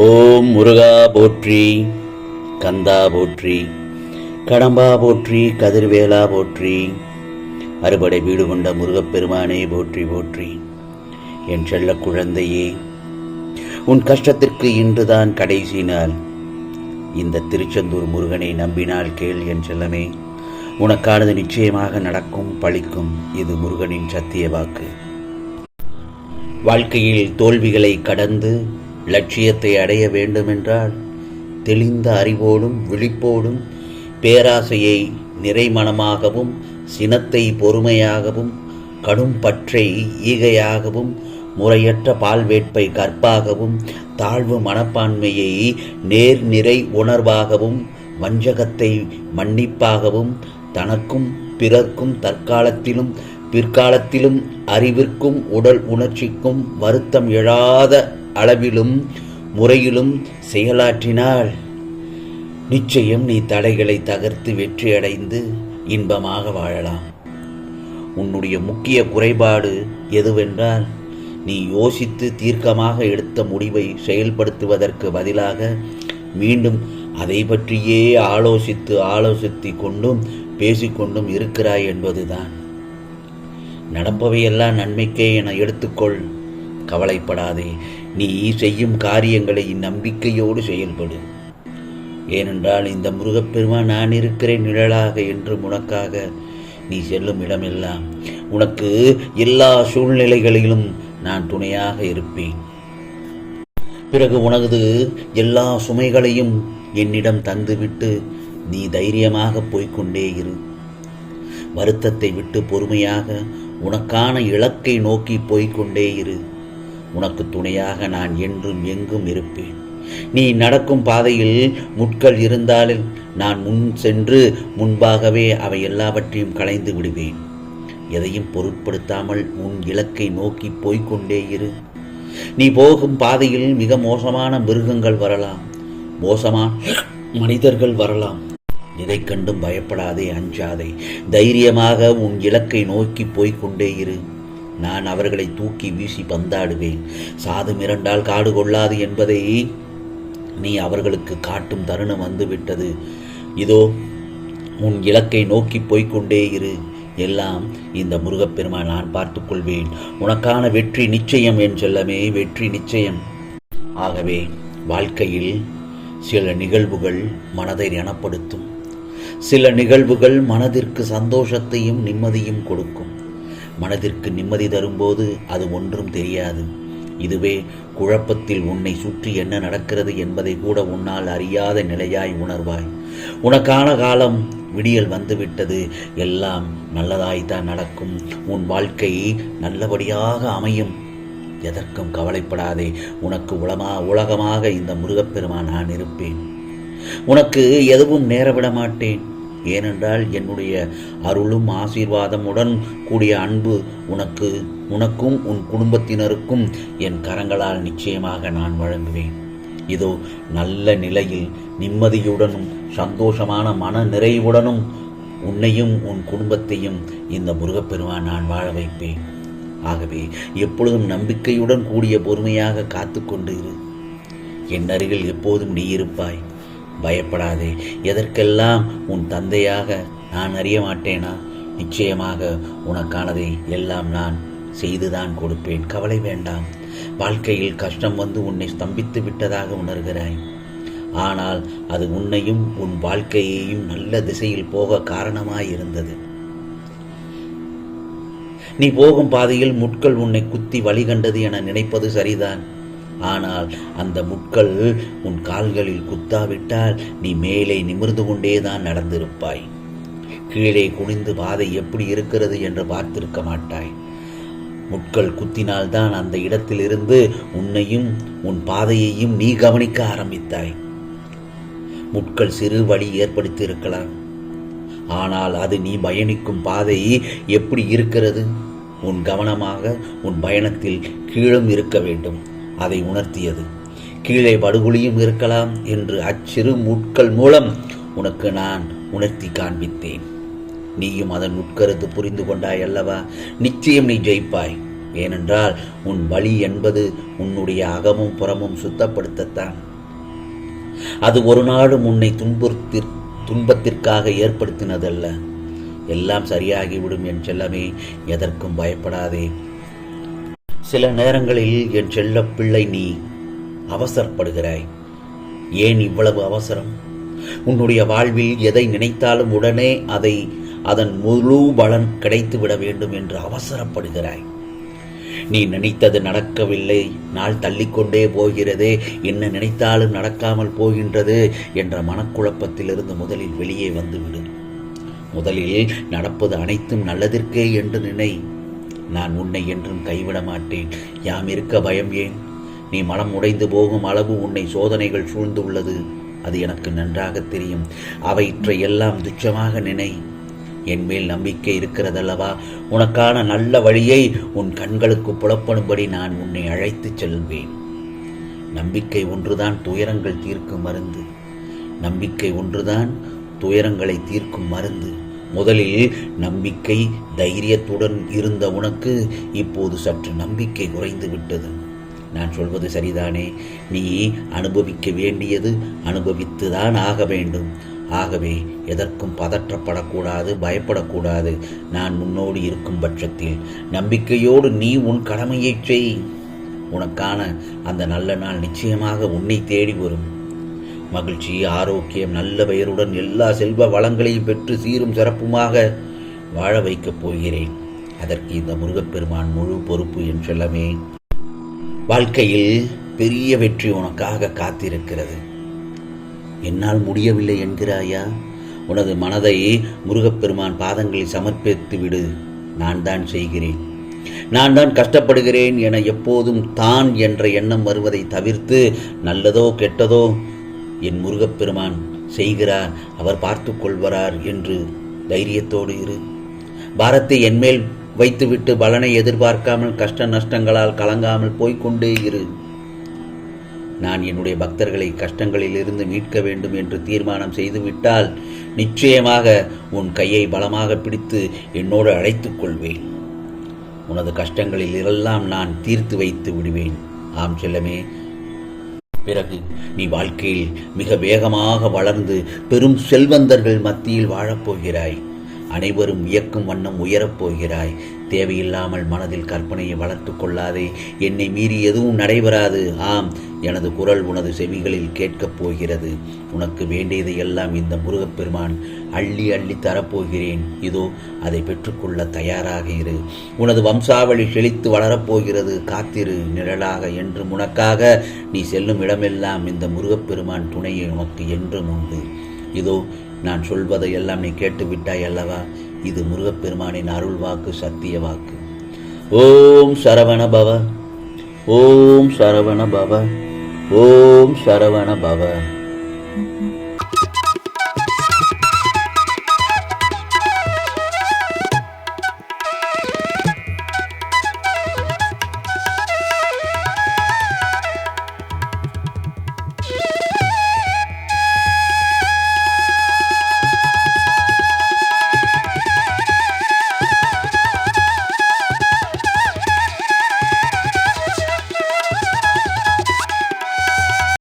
ஓம் முருகா போற்றி கந்தா போற்றி கடம்பா போற்றி கதிர்வேலா போற்றி அறுபடை வீடு கொண்ட முருகப்பெருமானே போற்றி போற்றி. என் செல்ல குழந்தையே உன் கஷ்டத்திற்கு இன்றுதான் கடைசி நாள். இந்த திருச்செந்தூர் முருகனை நம்பினால் கேள் என் செல்லமே. உனக்கானது நிச்சயமாக நடக்கும் பழிக்கும். இது முருகனின் சத்திய வாக்கு. வாழ்க்கையில் தோல்விகளை கடந்து லட்சியத்தை அடைய வேண்டுமென்றால் தெளிந்த அறிவோடும் விழிப்போடும் பேராசையை நிறைமணமாகவும் சினத்தை பொறுமையாகவும் கடும் பற்றை ஈகையாகவும் முறையற்ற பால்வேட்பை கற்பாகவும் தாழ்வு மனப்பான்மையை நேர்நிறை உணர்வாகவும் வஞ்சகத்தை மன்னிப்பாகவும் தனக்கும் பிறர்க்கும் தற்காலத்திலும் பிற்காலத்திலும் அறிவிற்கும் உடல் உணர்ச்சிக்கும் வருத்தம் எழாத அளவிலும் முறையிலும் செயலாற்றினால் நிச்சயம் நீ தடைகளை தகர்த்து வெற்றியடைந்து இன்பமாக வாழலாம். உன்னுடைய முக்கிய குறைபாடு எதுவென்றால் நீ யோசித்து தீர்க்கமாக எடுத்த முடிவை செயல்படுத்துவதற்கு பதிலாக மீண்டும் அதை பற்றியே ஆலோசித்து ஆலோசித்து கொண்டும் பேசிக்கொண்டும் இருக்கிறாய் என்பதுதான். நடப்பவையெல்லாம் நன்மைக்கே என எடுத்துக்கொள். கவலைப்படாதே. நீ செய்யும் காரியங்களை நம்பிக்கையோடு செயல்படு. ஏனென்றால் இந்த முருகப்பெருமான் நான் இருக்கிறேன் நிழலாக என்று உனக்காக நீ செல்லும் இடமெல்லாம். உனக்கு எல்லா சூழ்நிலைகளிலும் நான் துணையாக இருப்பேன். பிறகு உனது எல்லா சுமைகளையும் என்னிடம் தந்துவிட்டு நீ தைரியமாக போய்க்கொண்டே இரு. வருத்தத்தை விட்டு பொறுமையாக உனக்கான இலக்கை நோக்கி போய்கொண்டே இரு. உனக்கு துணையாக நான் என்றும் எங்கும் இருப்பேன். நீ நடக்கும் பாதையில் முட்கள் இருந்தாலும் நான் முன் சென்று முன்பாகவே அவை எல்லாவற்றையும் களைந்து விடுவேன். எதையும் பொருட்படுத்தாமல் உன் இலக்கை நோக்கி போய்க்கொண்டே இரு. நீ போகும் பாதையில் மிக மோசமான மிருகங்கள் வரலாம். மோசமான மனிதர்கள் வரலாம். இதை கண்டும் பயப்படாதே அஞ்சாதே. தைரியமாக உன் இலக்கை நோக்கி போய்க்கொண்டே இரு. நான் அவர்களை தூக்கி வீசி பந்தாடுவேன். சாது மிரண்டால் காடு கொள்ளாது என்பதை நீ அவர்களுக்கு காட்டும் தருணம் வந்துவிட்டது. இதோ உன் இலக்கை நோக்கி போய்க்கொண்டே இரு. எல்லாம் இந்த முருகப்பெருமான் நான் பார்த்துக்கொள்வேன் உனக்கான வெற்றி நிச்சயம் என் செல்லமே வெற்றி நிச்சயம். ஆகவே வாழ்க்கையில் சில நிகழ்வுகள் மனதை ரணப்படுத்தும். சில நிகழ்வுகள் மனதிற்கு சந்தோஷத்தையும் நிம்மதியும் கொடுக்கும். மனதிற்கு நிம்மதி தரும்போது அது ஒன்றும் தெரியாது. இதுவே குழப்பத்தில் உன்னை சுற்றி என்ன நடக்கிறது என்பதை கூட உன்னால் அறியாத நிலையாய் உணர்வாய். உனக்கான காலம் விடியல் வந்துவிட்டது. எல்லாம் நல்லதாய்த்தான் நடக்கும். உன் வாழ்க்கை நல்லபடியாக அமையும். எதற்கும் கவலைப்படாதே. உனக்கு உலமா உலகமாக இந்த முருகப்பெருமான் நான் இருப்பேன். உனக்கு எதுவும் நேரவிட மாட்டேன் ஏனென்றால் என்னுடைய அருளும் ஆசீர்வாதமுடன் கூடிய அன்பு உனக்கு உனக்கும் உன் குடும்பத்தினருக்கும் என் கரங்களால் நிச்சயமாக நான் வழங்குவேன். இதோ நல்ல நிலையில் நிம்மதியுடனும் சந்தோஷமான மன நிறைவுடனும் உன்னையும் உன் குடும்பத்தையும் இந்த முருகப்பெருமான் நான் வாழ வைப்பேன். ஆகவே எப்பொழுதும் நம்பிக்கையுடன் கூடிய பொறுமையாக காத்து கொண்டு இரு. என் அருகில் எப்போதும் நீ இருப்பாய். பயப்படாதே. எதற்கெல்லாம் உன் தந்தையாக நான் அறிய மாட்டேனா? நிச்சயமாக உனக்கானதை எல்லாம் நான் செய்துதான் கொடுப்பேன். கவலை வேண்டாம். வாழ்க்கையில் கஷ்டம் வந்து உன்னை ஸ்தம்பித்து விட்டதாக உணர்கிறாய். ஆனால் அது உன்னையும் உன் வாழ்க்கையையும் நல்ல திசையில் போக காரணமாயிருந்தது. நீ போகும் பாதையில் முட்கள் உன்னை குத்தி வழிகண்டது என நினைப்பது சரிதான். ஆனால் அந்த முட்கள் உன் கால்களில் குத்தாவிட்டால் நீ மேலே நிமிர்ந்து கொண்டேதான் நடந்திருப்பாய். கீழே குனிந்து பாதை எப்படி இருக்கிறது என்று பார்த்திருக்க மாட்டாய். முட்கள் குத்தினால்தான் அந்த இடத்திலிருந்து உன்னையும் உன் பாதையையும் நீ கவனிக்க ஆரம்பித்தாய். முட்கள் சிறு வழி ஏற்படுத்தியிருக்கலாம். ஆனால் அது நீ பயணிக்கும் பாதை எப்படி இருக்கிறது? உன் கவனமாக உன் பயணத்தில் கீழும் இருக்க வேண்டும். அதை உணர்த்தியது. கீழே படுகொலியும் இருக்கலாம் என்று அச்சிறு முட்கள் மூலம் உனக்கு நான் உணர்த்தி காண்பித்தேன். நீயும் அதன் உட்கருத்து புரிந்து கொண்டாய் அல்லவா? நிச்சயம் நீ ஜெயிப்பாய். ஏனென்றால் உன் வழி என்பது உன்னுடைய அகமும் புறமும் சுத்தப்படுத்தத்தான். அது ஒரு நாளும் உன்னை துன்புறுத்தி துன்பத்திற்காக ஏற்படுத்தினதல்ல. எல்லாம் சரியாகிவிடும் என் செல்லமே எதற்கும் பயப்படாதே. சில நேரங்களில் என் செல்ல பிள்ளை நீ அவசரப்படுகிறாய். ஏன் இவ்வளவு அவசரம்? உன்னுடைய வாழ்வில் எதை நினைத்தாலும் உடனே அதை அதன் முழு பலன் கிடைத்துவிட வேண்டும் என்று அவசரப்படுகிறாய். நீ நினைத்தது நடக்கவில்லை. நாள் தள்ளிக்கொண்டே போகிறதே. என்ன நினைத்தாலும் நடக்காமல் போகின்றது என்ற மனக்குழப்பத்திலிருந்து முதலில் வெளியே வந்துவிடு. முதலில் நடப்பது அனைத்தும் நல்லதற்கே என்று நினை. நான் உன்னை என்றும் கைவிட மாட்டேன். யாம் இருக்க பயம் ஏன்? நீ மனம் உடைந்து போகும் அளவு உன்னை சோதனைகள் சூழ்ந்துள்ளது. அது எனக்கு நன்றாக தெரியும். அவற்றை எல்லாம் துச்சமாக நினை. என் மேல் நம்பிக்கை இருக்கிறதல்லவா? உனக்கான நல்ல வழியை உன் கண்களுக்கு புலப்படும்படி நான் உன்னை அழைத்துச் செல்வேன். நம்பிக்கை ஒன்றுதான் துயரங்கள் தீர்க்கும் மருந்து. நம்பிக்கை ஒன்றுதான் துயரங்களை தீர்க்கும் மருந்து. முதலில் நம்பிக்கை தைரியத்துடன் இருந்த உனக்கு இப்போது சற்று நம்பிக்கை குறைந்து விட்டது. நான் சொல்வது சரிதானே? நீ அனுபவிக்க வேண்டியது அனுபவித்துதான் ஆக வேண்டும். ஆகவே எதற்கும் பதற்றப்படக்கூடாது பயப்படக்கூடாது. நான் முன்னோடு இருக்கும் பட்சத்தில் நம்பிக்கையோடு நீ உன் கடமையைச் செய். உனக்கான அந்த நல்ல நாள் நிச்சயமாக உன்னை தேடி வரும். மகிழ்ச்சி ஆரோக்கியம் நல்ல பெயருடன் எல்லா செல்வ வளங்களையும் பெற்று சீரும் சிறப்புமாக வாழ வைக்கப் போகிறேன். அதற்கு இந்த முருகப்பெருமான் முழு பொறுப்பு என் செல்லமே. வாழ்க்கையில் பெரிய வெற்றி உனக்காக காத்திருக்கிறது. என்னால் முடியவில்லை என்கிறாயா? உனது மனதை முருகப்பெருமான் பாதங்களில் சமர்ப்பித்து விடு. நான் தான் செய்கிறேன். நான் தான் கஷ்டப்படுகிறேன் என எப்போதும் தான் என்ற எண்ணம் வருவதை தவிர்த்து நல்லதோ கெட்டதோ என் முருகப்பெருமான் செய்கிறார் அவர் பார்த்து கொள்வரார் என்று தைரியத்தோடு இரு. பாரத்தை என்மேல் வைத்துவிட்டு பலனை எதிர்பார்க்காமல் கஷ்ட நஷ்டங்களால் கலங்காமல் போய்க்கொண்டே இரு. நான் என்னுடைய பக்தர்களை கஷ்டங்களிலிருந்து மீட்க வேண்டும் என்று தீர்மானம் செய்துவிட்டால் நிச்சயமாக உன் கையை பலமாக பிடித்து என்னோடு அழைத்துக் கொள்வேன் உனது கஷ்டங்களில் எல்லாம் நான் தீர்த்து வைத்து விடுவேன். ஆம் செல்லமே பிறகு நீ வாழ்க்கையில் மிக வேகமாக வளர்ந்து பெரும் செல்வந்தர்கள் மத்தியில் வாழப்போகிறாய். அனைவரும் இயக்கும் வண்ணம் உயரப் போகிறாய். தேவையில்லாமல் மனதில் கற்பனையை வளர்த்து கொள்ளாதே. என்னை மீறி எதுவும் நடைபெறாது. ஆம் எனது குரல் உனது செவிகளில் கேட்கப் போகிறது. உனக்கு வேண்டியதை எல்லாம் இந்த முருகப்பெருமான் அள்ளி அள்ளி தரப்போகிறேன். இதோ அதை பெற்றுக்கொள்ள தயாராக இரு. உனது வம்சாவளி செழித்து வளரப்போகிறது காத்திரு நிழலாக என்றும் உனக்காக நீ செல்லும் இடமெல்லாம் இந்த முருகப்பெருமான் துணையை உனக்கு என்றும் உண்டு. இதோ நான் சொல்வதையெல்லாம் நீ கேட்டுவிட்டாய் அல்லவா? இது முருகப்பெருமானின் அருள் வாக்கு சத்திய வாக்கு. ஓம் சரவண பவ. ஓம் சரவண பவ. ஓம் சரவண பவ.